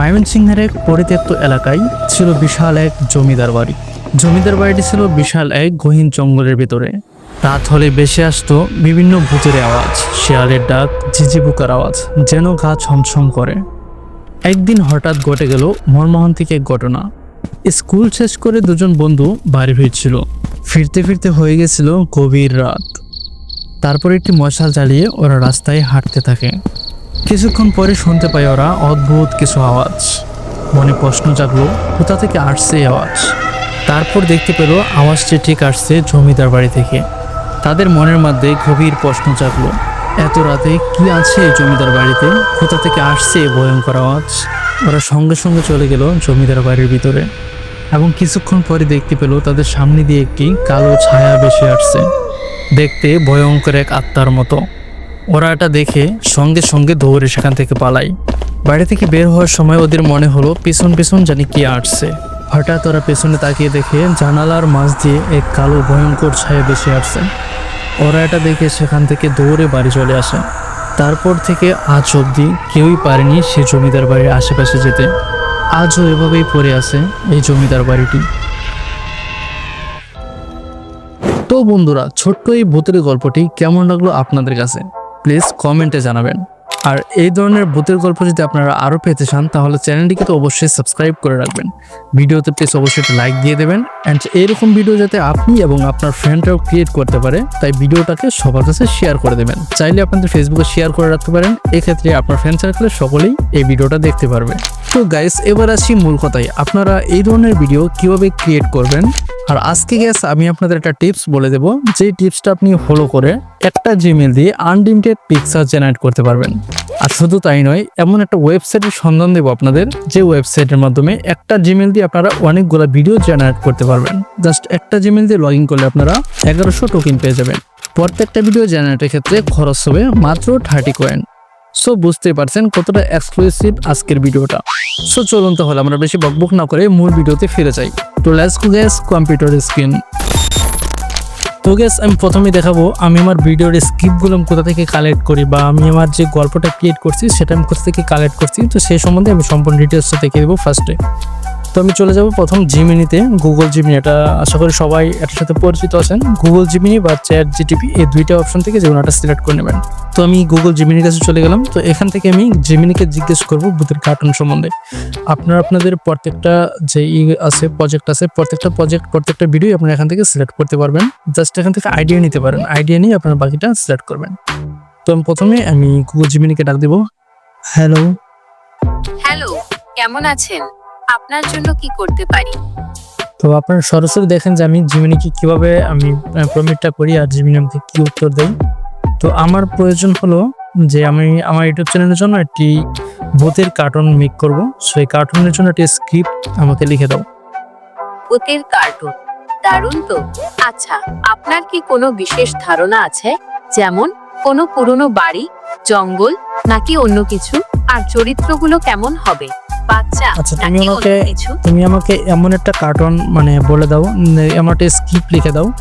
ময়মনসিংহের এক পরিত্যক্ত এলাকায় ছিল বিশাল এক জমিদার বাড়ি। জমিদার বাড়িটি ছিল বিশাল এক গহীন জঙ্গলের ভিতরে। রাত হলে বেশি আসতো বিভিন্ন ভূতের আওয়াজ, শেয়ালের ডাক ঝিঝি পোকার আওয়াজ, যেন গা ছমছম করে। একদিন হঠাৎ ঘটে গেল মনমোহন্তিক এক ঘটনা। স্কুল শেষ করে দুজন বন্ধু বাড়ি ফিরছিল। ফিরতে ফিরতে হয়ে গেছিল গভীর রাত। তারপর একটি মশাল জ্বালিয়ে ওরা রাস্তায় হাঁটতে থাকে। কিছুক্ষণ পরে শুনতে পাই ওরা অদ্ভুত কিছু আওয়াজ। মনে প্রশ্ন জাগলো, কোথা থেকে আসছে আওয়াজ? তারপর দেখতে পেল আওয়াজটি ঠিক আসছে জমিদার বাড়ি থেকে। তাদের মনের মধ্যে গভীর প্রশ্ন জাগলো, এত রাতে কি আছে জমিদার বাড়িতে? কোথা থেকে আসছে ভয়ঙ্কর আওয়াজ? ওরা সঙ্গে সঙ্গে চলে গেল জমিদার বাড়ির ভিতরে এবং কিছুক্ষণ পরে দেখতে পেল তাদের সামনে দিয়ে একটি কালো ছায়া বেশি আসছে। দেখতে ভয়ঙ্কর এক আত্মার মতো। ওরা এটা দেখে সঙ্গে সঙ্গে দৌড়ে সেখান থেকে পালায় বাড়ি থেকে বের হওয়ার সময় ওদের মনে হলো পিছন পিছন জানি কি আসছে। হঠাৎ ওরা পেছনে তাকিয়ে দেখে জানালার মাঝ দিয়ে এক কালো ভয়ঙ্কর ছায়া বেশি আসছে। ওরা এটা দেখে সেখান থেকে দৌড়ে বাড়ি চলে আসে। তারপর থেকে আজ অবধি কেউই পারেনি সে জমিদার বাড়ির আশেপাশে যেতে। আজও এভাবেই পড়ে আছে এই জমিদার বাড়িটি। তো বন্ধুরা, ছোট্ট এই ভূতের গল্পটি কেমন লাগল আপনাদের কাছে? প্লিজ কমেন্টে জানাবেন। আর এই ধরনের ভূতের গল্প যদি আপনারা আরও পেতে চান, তাহলে চ্যানেলটিকে তো অবশ্যই সাবস্ক্রাইব করে রাখবেন। ভিডিওতে প্লিজ অবশ্যই লাইক দিয়ে দেবেন। অ্যান্ড এইরকম ভিডিও যাতে আপনি এবং আপনার ফ্রেন্ডরাও ক্রিয়েট করতে পারে, তাই ভিডিওটাকে সবার কাছে শেয়ার করে দেবেন। চাইলে আপনাদের ফেসবুকে শেয়ার করে রাখতে পারেন। এক্ষেত্রে আপনার ফ্রেন্ড সার্কেলে সকলেই এই ভিডিওটা দেখতে পারবে। তো গাইস এবার আসি মূল কথায়। আপনারা এই ধরনের ভিডিও কীভাবে ক্রিয়েট করবেন? আর আজকে গ্যাস আমি আপনাদের একটা টিপস বলে দেব। যে টিপসটা আপনি ফলো করে একটা জিমেল দিয়ে আনলিমিটেড পিকচার জেনারেট করতে পারবেন। আর শুধু তাই নয়, এমন একটা ওয়েবসাইটের সন্ধান দেবো আপনাদের, যে ওয়েবসাইটের মাধ্যমে একটা জিমেল দিয়ে আপনারা অনেকগুলো ভিডিও জেনারেট করতে পারবেন। জাস্ট একটা জিমেল দিয়ে লগ করলে আপনারা এগারোশো টোকেন পেয়ে যাবেন। প্রত্যেকটা ভিডিও জেনারেটের ক্ষেত্রে খরচ হবে মাত্র থার্টি কয়েন সো বুঝতেই পারছেন কতটা এক্সক্লুসিভ আজকের ভিডিওটা সো চলুন তাহলে আমরা বেশি বকবক না করে মূল ভিডিওতে ফিরে যাই। তো লেটস কু গ্যাস কম্পিউটার স্ক্রিন তো গেস আমি প্রথমে দেখাবো, আমি আমার ভিডিওর স্ক্রিপ্টগুলো কোথা থেকে কালেক্ট করি বা আমি আমার যে গল্পটা ক্রিয়েট করছি, সেটা আমি কোথা থেকে কালেক্ট করছি, তো সেই সম্বন্ধে আমি সম্পূর্ণ ডিটেলসটা দেখিয়ে দেবো ফার্স্টে তো আমি চলে যাব প্রথম জিমিনিতে গুগল জিমিনি এটা আশা করি সবাই এটার সাথে পরিচিত আছেন। গুগল জিমিনি বা চ্যাট জিটিপি এই দুইটা অপশন থেকে যে কোনোটা সিলেক্ট করে নেবেন। তো আমি গুগল জিমিনির কাছে চলে গেলাম। তো এখান থেকে আমি জিমিনিকে জিজ্ঞেস করব ভূতের কার্টুন সম্বন্ধে। আপনারা, আপনাদের প্রত্যেকটা যে ই আছে প্রজেক্ট আছে, প্রত্যেকটা প্রজেক্ট প্রত্যেকটা ভিডিও আপনারা এখান থেকে সিলেক্ট করতে পারবেন। জাস্ট এখান থেকে আইডিয়া নিতে পারেন। আইডিয়া নিয়ে আপনারা বাকিটা সিলেক্ট করবেন। তো আমি প্রথমে আমি গুগল জিমিনিকে ডাক দেবো। হ্যালো হ্যালো কেমন আছেন? আপনার জন্য কি করতে পারি? তো আপনারা সরাসরি দেখেন যে আমি জিমিনিকে কীভাবে আমি প্রমিটটা করি আর জিমিনি আমাকে কি উত্তর দেয়। তো আমার প্রয়োজন হলো যে আমি আমার ইউটিউব চ্যানেলের জন্য একটি ভূতের কার্টুন মেক করব। সো এই কার্টুনের জন্য একটি স্ক্রিপ্ট আমাকে লিখে দাও। ভূতের কার্টুন দারুণ তো। আচ্ছা আপনার কি কোনো বিশেষ ধারণা আছে? যেমন কোনো পুরনো বাড়ি জঙ্গল নাকি অন্য কিছু? আর চরিত্রগুলো কেমন হবে? আচ্ছা, তুমি আমাকে- তুমি আমাকে এমন একটা কার্টুন মানে বলে দাও এমন একটা স্ক্রিপ্ট লিখে দাও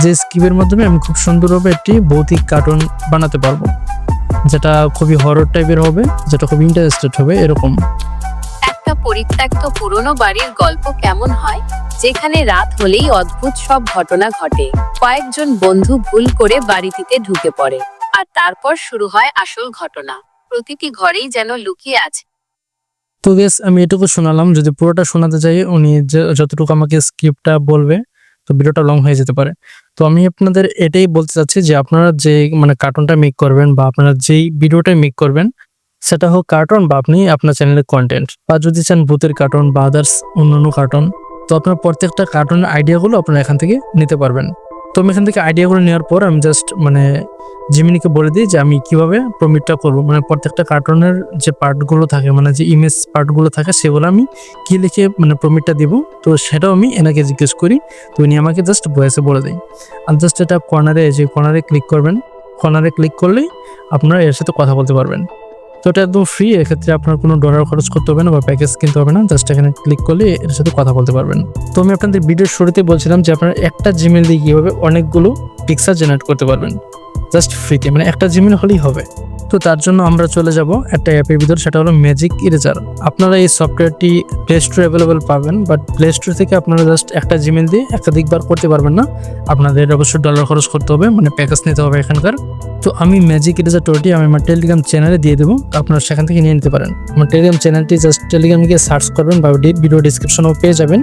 যে স্ক্রিপ্টের মাধ্যমে আমি খুব সুন্দরভাবে একটি ভৌতিক কার্টুন বানাতে পারব। যেটা খুবই হরর টাইপের হবে যেটা খুব ইন্টারেস্টেড হবে এরকম। একটা পরিত্যক্ত পুরনো বাড়ির গল্প কেমন হয়? যেখানে রাত হলেই অদ্ভুত সব ঘটনা ঘটে। কয়েকজন বন্ধু ভুল করে বাড়িটিতে ঢুকে পড়ে আর তারপর শুরু হয় আসল ঘটনা। প্রতিটি ঘরেই যেন লুকিয়ে আছে তো গেস আমি এটুকু শোনালাম। যদি পুরোটা শোনাতে চাই, উনি যতটুকু আমাকে স্ক্রিপ্টটা বলবে, তো ভিডিওটা লং হয়ে যেতে পারে। তো আমি আপনাদের এটাই বলতে চাচ্ছি যে আপনারা যে মানে কার্টুনটা মেক করবেন বা আপনারা যেই ভিডিওটা মেক করবেন, সেটা হোক কার্টুন বা আপনি আপনার চ্যানেলের কন্টেন্ট বা যদি চান ভূতের কার্টুন বা আদার্স অন্যান্য কার্টুন তো আপনার প্রত্যেকটা কার্টুনের আইডিয়াগুলো আপনারা এখান থেকে নিতে পারবেন। তো আমি এখান থেকে আইডিয়াগুলো নেওয়ার পর আমি জাস্ট মানে জিমিনিকে বলে দিই যে আমি কীভাবে প্রমিটটা করব। মানে প্রত্যেকটা কার্টুনের যে পার্টগুলো থাকে মানে যে ইমেজ পার্টগুলো থাকে, সেগুলো আমি কি লিখে মানে প্রমিটটা দিব? তো সেটাও আমি এনাকে জিজ্ঞেস করি, তো উনি আমাকে জাস্ট ভয়েসে বলে দেয়। আর জাস্ট এটা কর্নারে যে কর্নারে ক্লিক করবেন কর্নারে ক্লিক করলেই আপনারা এর সাথে কথা বলতে পারবেন। তো এটা একদম ফ্রি এক্ষেত্রে আপনার কোনো ডলার খরচ করতে হবে না বা প্যাকেজ কিনতে হবে না জাস্ট এখানে ক্লিক করলে এর সাথে কথা বলতে পারবেন। তো আমি আপনাদের ভিডিওর শুরুতে বলছিলাম যে আপনার একটা জিমেল দিয়ে কীভাবে অনেকগুলো পিকচার জেনারেট করতে পারবেন। জাস্ট ফ্রিতে মানে একটা জিমেল হলেই হবে। তো তার জন্য আমরা চলে যাব একটা অ্যাপের ভিতর, সেটা হলো ম্যাজিক ইরেজার আপনারা এই সফটওয়্যারটি প্লে স্টোরে অ্যাভেলেবেল পাবেন বাট প্লে স্টোর থেকে আপনারা জাস্ট একটা জিমেল দিয়ে একাধিকবার করতে পারবেন না। আপনাদের অবশ্যই ডলার খরচ করতে হবে মানে প্যাকেজ নিতে হবে এখানকার। তো আমি ম্যাজিক ইরেজার টোরটি আমি আমার টেলিগ্রাম চ্যানেলে দিয়ে দেবো আপনারা সেখান থেকে নিয়ে নিতে পারেন। আমার টেলিগ্রাম চ্যানেলটি জাস্ট টেলিগ্রামে গিয়ে সার্চ করবেন, বা ভিডিও ডিসক্রিপশনেও পেয়ে যাবেন।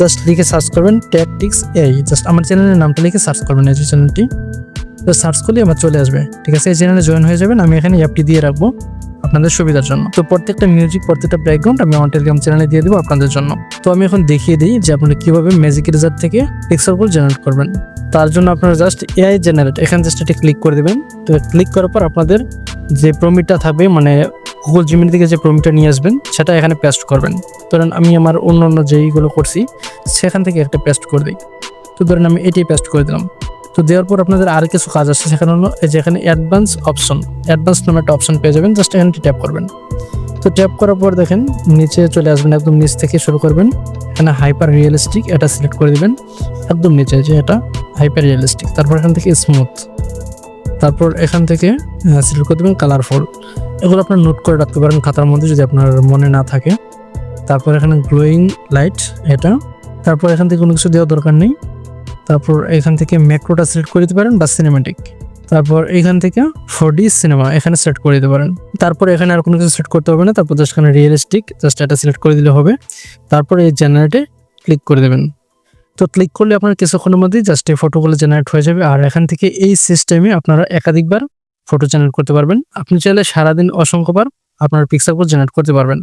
জাস্ট লিখে সার্চ করবেন ট্যাকটিক্স এই জাস্ট আমার চ্যানেলের নামটা লিখে সার্চ করবেন এই চ্যানেলটি তো সার্চ করলে আমার চলে আসবে। ঠিক আছে, এই চ্যানেলে জয়েন হয়ে যাবেন, আমি এখানে অ্যাপটি দিয়ে রাখব আপনাদের সুবিধার জন্য। তো প্রত্যেকটা মিউজিক প্রত্যেকটা ব্যাকগ্রাউন্ড আমি আমার টেলিগ্রাম চ্যানেলে দিয়ে দেবো আপনাদের জন্য। তো আমি এখন দেখিয়ে দিই যে আপনারা কীভাবে ম্যাজিক রেজার থেকে পিক্সেলগুলো জেনারেট করবেন। তার জন্য আপনারা জাস্ট এআই জেনারেট এখানে জাস্ট এটি ক্লিক করে দেবেন। তো ক্লিক করার পর আপনাদের যে প্রমিটটা থাকবে মানে গুগল জিমিনি থেকে যে প্রমিটটা নিয়ে আসবেন, সেটা এখানে পেস্ট করবেন। ধরেন আমি আমার অন্য অন্য যেইগুলো করছি, সেখান থেকে একটা পেস্ট করে দিই। তো ধরেন আমি এটাই পেস্ট করে দিলাম। তো দেওয়ার পর আপনাদের আর কিছু কাজ আছে, সেখানে হলো এই যে এখানে অ্যাডভান্স অপশন অ্যাডভান্স নামে একটা অপশন পেয়ে যাবেন জাস্ট এখানে ট্যাপ করবেন। তো ট্যাপ করার পর দেখেন, নিচে চলে আসবেন, একদম নিচ থেকে শুরু করবেন। এখানে হাইপার রিয়েলিস্টিক এটা সিলেক্ট করে দিবেন, একদম নিচে যে এটা হাইপার রিয়েলিস্টিক তারপর এখান থেকে স্মুথ তারপর এখান থেকে সিলেক্ট করে দেবেন কালারফুল এগুলো আপনার নোট করে রাখতে পারেন খাতার মধ্যে যদি আপনার মনে না থাকে। তারপর এখানে গ্লোয়িং লাইট এটা। তারপর এখান থেকে কোনো কিছু দেওয়ার দরকার নেই। তারপর এখান থেকে ম্যাক্রোটা সিলেক্ট করে দিতে পারেন বা সিনেমাটিক তারপর এখান থেকে ফোর সিনেমা এখানে সেট করে দিতে পারেন। তারপর এখানে আর কোনো কিছু সেট করতে হবে না, তারপর জাস্ট এখানে রিয়েলিস্টিক জাস্ট এটা সিলেক্ট করে দিলে হবে। তারপর এই জেনারেটে ক্লিক করে দেবেন। তো ক্লিক করলে আপনার কিছুক্ষণের মধ্যেই জাস্ট এই ফটোগুলো জেনারেট হয়ে যাবে। আর এখান থেকে এই সিস্টেমে আপনারা একাধিকবার ফটো জেনারেট করতে পারবেন। আপনি চাইলে সারাদিন অসংখ্যবার আপনার পিকচারগুলো জেনারেট করতে পারবেন।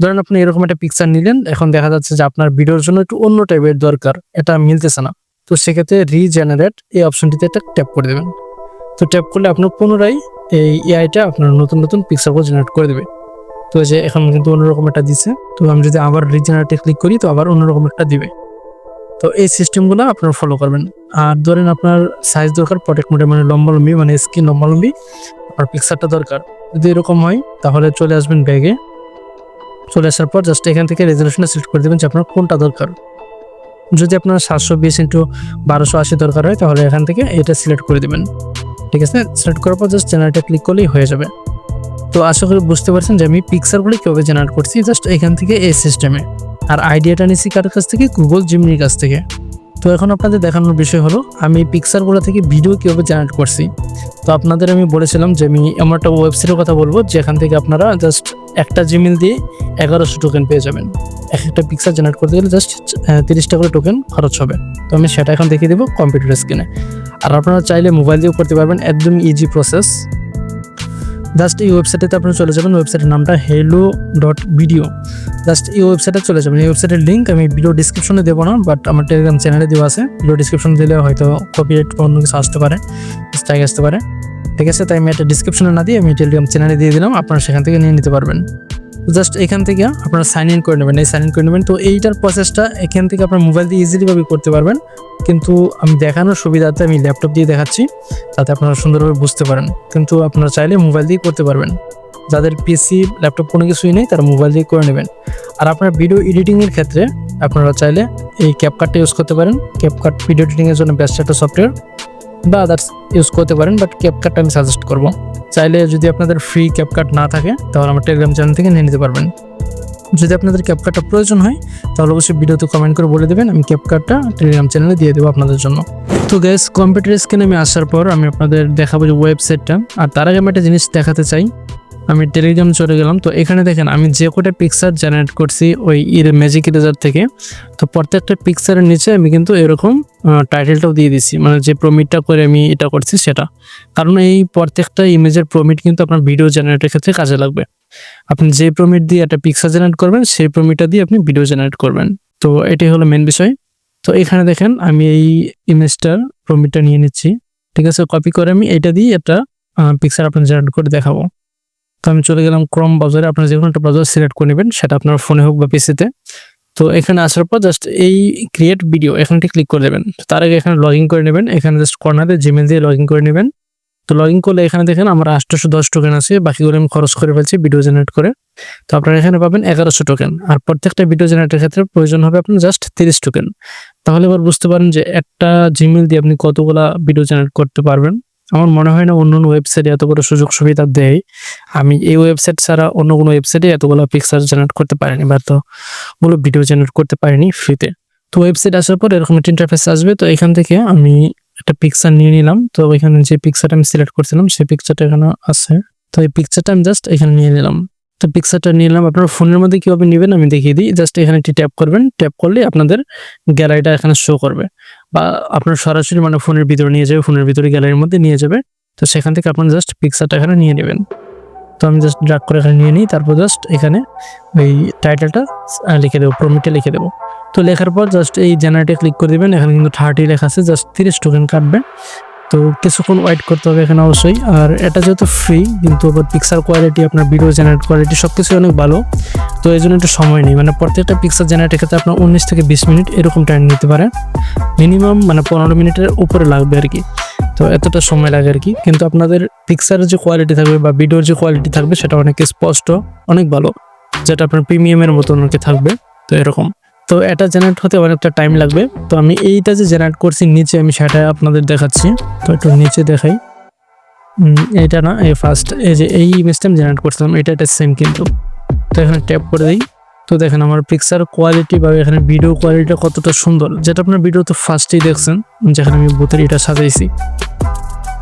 ধরেন আপনি এরকম একটা পিকচার নিলেন, এখন দেখা যাচ্ছে যে আপনার ভিডিওর জন্য একটু অন্য টাইপের দরকার, এটা মিলতেছে না। তো সেক্ষেত্রে রিজেনারেট এই অপশনটিতে একটা ট্যাপ করে দেবেন। তো ট্যাপ করলে আপনার পুনরায় এই এআইটা আপনার নতুন নতুন পিকচারগুলো জেনারেট করে দেবে। তো যে এখন কিন্তু অন্যরকম একটা দিছে। তো আমি যদি আবার রিজেনারেটে ক্লিক করি, তো আবার অন্যরকম একটা দিবে। তো এই সিস্টেমগুলো আপনারা ফলো করবেন। আর ধরেন আপনার সাইজ দরকার প্রটেক্ট মোডে মানে লম্বালম্বি মানে স্ক্রিন লম্বালম্বি, আর পিকচারটা দরকার। যদি এরকম হয়, তাহলে চলে আসবেন ব্যাগে চলে আসার পর জাস্ট এখান থেকে রেজলিউশনটা সিলেক্ট করে দেবেন যে আপনার কোনটা দরকার। যদি আপনার সাতশো বিশ ইন্টু বারোশো আশি দরকার হয়, তাহলে এখান থেকে এটা সিলেক্ট করে দেবেন। ঠিক আছে? সিলেক্ট করার পর জাস্ট জেনারেটে ক্লিক করলেই হয়ে যাবে। তো আশা করি বুঝতে পারছেন যে আমি পিকচারগুলি কীভাবে জেনারেট করছি? জাস্ট এখান থেকে এই সিস্টেমে আর আইডিয়াটা নিয়েছি কার কাছ থেকে? গুগল জিমনির কাছ থেকে। তো এখন আপনাদের দেখানোর বিষয় হলো, আমি পিকচারগুলো থেকে ভিডিও কীভাবে জেনারেট করছি। তো আপনাদের আমি বলেছিলাম যে আমি এমন একটা ওয়েবসাইটের কথা বলব, যেখান থেকে আপনারা জাস্ট একটা জিমেল দিয়ে এগারোশো টোকেন পেয়ে যাবেন। এক একটা পিকচার জেনারেট করতে গেলে জাস্ট তিরিশ টাকা করে টোকেন খরচ হবে। তো আমি সেটা এখন দেখিয়ে দেবো কম্পিউটার স্ক্রিনে আর আপনারা চাইলে মোবাইল দিয়েও করতে পারবেন একদম ইজি প্রসেস জাস্ট এই ওয়েবসাইটে আপনি চলে যাবেন। ওয়েবসাইটের নামটা হেলো ডট ভিডিও জাস্ট এই ওয়েবসাইটে চলে যাবেন। এই ওয়েবসাইটের লিঙ্ক আমি ভিডিও ডিসক্রিপশনে দেবো না বাট আমার টেলিগ্রাম চ্যানেলে দেওয়া আছে। ভিডিও ডিসক্রিপশনে দিলে হয়তো কপিরাইট অন্য কিছু আসতে পারে স্ট্রাইক আসতে পারে। ঠিক আছে? তাই আমি একটা ডিসক্রিপশনে না দিয়ে আমি টেলিগ্রাম চ্যানেলে দিয়ে দিলাম। আপনারা সেখান থেকে নিয়ে নিতে পারবেন। জাস্ট এখান থেকে আপনারা সাইন ইন করে নেবেন, এই সাইন ইন করে নেবেন। তো এইটার প্রসেসটা এখান থেকে আপনার মোবাইল দিয়ে ইজিলিভাবে করতে পারবেন। কিন্তু আমি দেখানোর সুবিধাতে আমি ল্যাপটপ দিয়ে দেখাচ্ছি, তাতে আপনারা সুন্দরভাবে বুঝতে পারেন। কিন্তু আপনারা চাইলে মোবাইল দিয়ে করতে পারবেন। যাদের পিসি ল্যাপটপ কোনো কিছুই নেই, তারা মোবাইল দিয়ে করে নেবেন। আর আপনার ভিডিও এডিটিংয়ের ক্ষেত্রে আপনারা চাইলে এই ক্যাপকাটটা ইউজ করতে পারেন। ক্যাপকাট ভিডিও এডিটিংয়ের জন্য বেস্ট একটা সফটওয়্যার বা আদার্স ইউজ করতে পারেন বাট ক্যাপকাটটা আমি সাজেস্ট করব। চাইলে যদি আপনাদের ফ্রি ক্যাপকাট না থাকে, তাহলে আমার টেলিগ্রাম চ্যানেল থেকে নিয়ে নিতে পারবেন। যদি আপনাদের ক্যাপকাটটা প্রয়োজন হয়, তাহলে অবশ্যই ভিডিওতে কমেন্ট করে বলে দেবেন, আমি ক্যাপকাটটা টেলিগ্রাম চ্যানেলে দিয়ে দেবো আপনাদের জন্য। তো গ্যাস কম্পিউটার স্ক্রিনে আমি আসার পর আমি আপনাদের দেখাবো যে ওয়েবসাইটটা আর তার আগে আমি একটা জিনিস দেখাতে চাই। আমি টেলিগ্রাম চলে গেলাম। তো এখানে দেখেন, আমি যে কটা পিকচার জেনারেট করছি ওই ইর ম্যাজিক ইরেজার থেকে, তো প্রত্যেকটা পিকচারের নিচে আমি কিন্তু এরকম টাইটেলটাও দিয়ে দিছি। মানে যে প্রমিটটা করে আমি এটা করছি সেটা। কারণ এই প্রত্যেকটা ইমেজের প্রমিট কিন্তু আপনার ভিডিও জেনারেটের ক্ষেত্রে কাজে লাগবে। আপনি যে প্রমিট দিয়ে একটা পিকচার জেনারেট করবেন, সেই প্রমিটটা দিয়ে আপনি ভিডিও জেনারেট করবেন। তো এটাই হলো মেন বিষয়। তো এখানে দেখেন, আমি এই ইমেজটার প্রমিটটা নিয়ে নিচ্ছি। ঠিক আছে কপি করে আমি এটা দিয়ে একটা পিকচার আপনার জেনারেট করে দেখাবো। তো আমি চলে গেলাম ক্রম ব্রাউজারে আপনার যে কোনো একটা ব্রাউজার সিলেক্ট করে নেবেন, সেটা আপনার ফোনে হোক বা পিসিতে তো। এখানে আসার পর জাস্ট এই ক্রিয়েট ভিডিও এখানটি ক্লিক করে দেবেন। তার আগে এখানে লগ করে নেবেন। এখানে জাস্ট কর্নারে জিমেল দিয়ে লগ করে নেবেন। তো লগ করলে এখানে দেখেন আমার আটশোশো দশ টোকেন আছে, বাকিগুলো আমি খরচ করে ফেলছি ভিডিও জেনারেট করে। তো আপনারা এখানে পাবেন এগারোশো টোকেন আর প্রত্যেকটা ভিডিও জেনারেটের ক্ষেত্রে প্রয়োজন হবে আপনার জাস্ট তিরিশ টোকেন তাহলে এবার বুঝতে পারেন যে একটা জিমেল দিয়ে আপনি কতগুলা ভিডিও জেনারেট করতে পারবেন। আমার মনে হয় না অন্য ওয়েবসাইটে এতগুলো সুযোগ সুবিধা দেয়। আমি এই ওয়েবসাইট ছাড়া অন্য কোনো ওয়েবসাইটে এতগুলো পিকচার জেনারেট করতে পারিনি, বা তো গুলো ভিডিও জেনারেট করতে পারিনি ফ্রিতে তো ওয়েবসাইট আসার পর এরকম একটা ইন্টারফেস আসবে, তো এখান থেকে আমি একটা পিকচার নিয়ে নিলাম। তো এখানে যে পিকচারটা আমি সিলেক্ট করছিলাম, সেই পিকচারটা এখানে আছে। তো এই পিকচারটা আমি জাস্ট এখানে নিয়ে নিলাম। তো পিকচারটা নিয়ে নিলাম, আপনার ফোনের মধ্যে কীভাবে নেবেন আমি দেখিয়ে দিই। জাস্ট এখানে একটি ট্যাপ করবেন ট্যাপ করলে আপনাদের গ্যালারিটা এখানে শো করবে। বা আপনার সরাসরি মানে ফোনের ভিতরে নিয়ে যাবে, ফোনের ভিতরে গ্যালারির মধ্যে নিয়ে যাবে। তো সেখান থেকে আপনার জাস্ট পিকচারটা এখানে নিয়ে নেবেন। তো আমি জাস্ট ড্রাগ করে এখানে নিয়ে নিই, তারপর জাস্ট এখানে ওই টাইটেলটা লিখে দেবো প্রমিটে লিখে দেবো। তো লেখার পর জাস্ট এই জেনারেটে ক্লিক করে দিবেন, এখানে কিন্তু থার্টি লেখা আছে জাস্ট তিরিশ টোকেন কাটবে তো কিছুক্ষণ ওয়েট করতে হবে এখানে অবশ্যই। আর এটা যেহেতু ফ্রি কিন্তু পিকচার কোয়ালিটি আপনার ভিডিও জেনারেট কোয়ালিটি সব কিছুই অনেক ভালো। তো এই জন্য একটু সময় নেই। মানে প্রত্যেকটা পিকচার জেনারেটের ক্ষেত্রে আপনার উনিশ থেকে বিশ মিনিট এরকম টাইম নিতে পারে। মিনিমাম মানে পনেরো মিনিটের উপরে লাগবে আর কি। তো এতটা সময় লাগে আর কি। কিন্তু আপনাদের পিকচারের যে কোয়ালিটি থাকবে বা ভিডিওর যে কোয়ালিটি থাকবে, সেটা অনেক স্পষ্ট, অনেক ভালো, যেটা আপনার প্রিমিয়ামের মতন আর কি থাকবে। তো এরকম। তো এটা জেনারেট হতে অনেকটা টাইম লাগবে। তো আমি এইটা যে জেনারেট করছি, নিচে আমি সেটা আপনাদের দেখাচ্ছি। তো একটু নিচে দেখাই। এটা না, এই ফার্স্ট এই যে এই ইমেজটা আমি জেনারেট করছিলাম, এটা এটা সেম কিন্তু। তো এখানে ট্যাপ করে দিই। তো দেখেন আমার পিকচার কোয়ালিটি বা এখানে ভিডিও কোয়ালিটিটা কতটা সুন্দর। যেটা আপনার ভিডিও তো ফার্স্টেই দেখছেন, যেখানে আমি বুথের এটা সাজাইছি।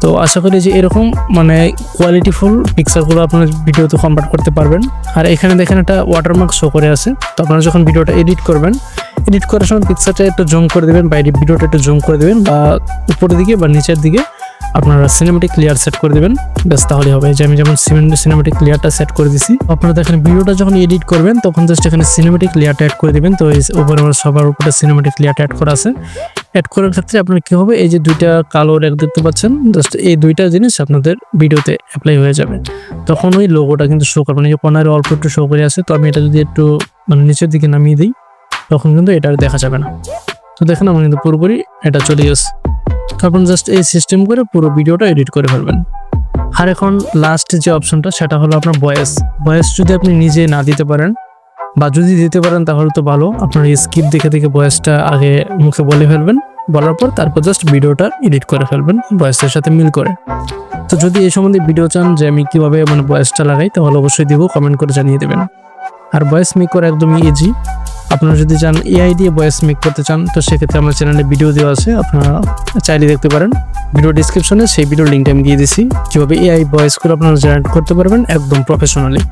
তো আশা করি যে এরকম মানে কোয়ালিটিফুল পিকচারগুলো আপনার ভিডিওতে কনভার্ট করতে পারবেন। আর এখানে দেখেন একটা ওয়াটারমার্ক শো করে আছে। তো আপনারা যখন ভিডিওটা এডিট করবেন এডিট করার সময় পিকচারটা একটু জুম করে দেবেন বাইরে ভিডিওটা একটু জুম করে দেবেন বা উপরের দিকে বা নিচের দিকে। আপনারা সিনেমেটিক ক্লিয়ার সেট করে দেবেন। ব্যাস তাহলে হবে। যে আমি যেমন সিনেমেটিক ক্লিয়ারটা সেট করে দিছি, আপনারা দেখেন ভিডিওটা যখন এডিট করবেন, তখন জাস্ট এখানে সিনেমেটিক ক্লিয়ারটা অ্যাড করে দিবেন। তো এই উপরে আমার সবার উপরে সিনেমেটিক ক্লিয়ারটা অ্যাড করা আছে। অ্যাড করার ক্ষেত্রে আপনার কী হবে? এই যে দুইটা কালো রেক দেখতে পাচ্ছেন জাস্ট এই দুইটা জিনিস আপনাদের ভিডিওতে অ্যাপ্লাই হয়ে যাবে। তখন ওই লোগোটা কিন্তু শো করবে। না এই যে কর্নারে অল্প একটু শো করে আছে, তো আমি এটা যদি একটু মানে নিচের দিকে নামিয়ে দিই, তখন কিন্তু এটা আর দেখা যাবে না। তো দেখেন, আমার কিন্তু পুরোপুরি এটা চলে গেছে। তো আপনি জাস্ট এই সিস্টেম করে পুরো ভিডিওটা এডিট করে ফেলবেন। আর এখন লাস্ট যে অপশনটা সেটা হলো আপনার ভয়েস ভয়েস যদি আপনি নিজে না দিতে পারেন, বা যদি দিতে পারেন, তাহলে তো ভালো। আপনার স্কিপ দেখে দেখে ভয়েসটা আগে মুখে বলে ফেলবেন। বলার পর তারপর জাস্ট ভিডিওটা এডিট করে ফেলবেন ভয়েসের সাথে মিল করে। তো যদি এই সম্বন্ধে ভিডিও চান যে আমি কীভাবে মানে ভয়েসটা লাগাই, তাহলে অবশ্যই দিব কমেন্ট করে জানিয়ে দেবেন। আর ভয়েস মেক করা একদমই ইজি আপনারা যদি চান এআই দিয়ে ভয়েস মেক করতে চান, তো সেক্ষেত্রে আমার চ্যানেলে ভিডিও দেওয়া আছে, আপনারা চাইলে দেখতে পারেন। ভিডিও ডিসক্রিপশনে সেই ভিডিও লিঙ্কটা আমি দিয়ে দিছি। কীভাবে এআই ভয়েসগুলো আপনারা জেনারেট করতে পারবেন একদম প্রফেশনালি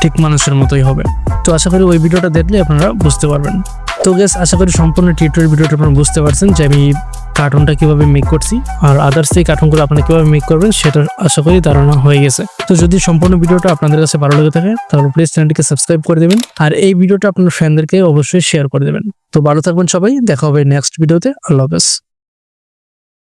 ঠিক মানুষের মতোই হবে। তো আশা করি ওই ভিডিওটা দেখলে আপনারা বুঝতে পারবেন। তো গেস আশা করি সম্পূর্ণ টিউটোরিয়াল ভিডিওটা আপনারা বুঝতে পারছেন যে আমি কার্টুনটা কীভাবে মেক করছি আর আদার্স এই কার্টুনগুলো আপনারা কীভাবে মেক করবেন সেটা আশা করি ধারণা হয়ে গেছে। তো যদি সম্পূর্ণ ভিডিওটা আপনাদের কাছে ভালো লেগে থাকে, তাহলে প্লিজ চ্যানেলটিকে সাবস্ক্রাইব করে দেবেন আর এই ভিডিওটা আপনার ফ্রেন্ডদেরকে অবশ্যই শেয়ার করে দেবেন। তো ভালো থাকবেন সবাই, দেখা হবে নেক্সট ভিডিওতে আল্লাহ হাফেজ।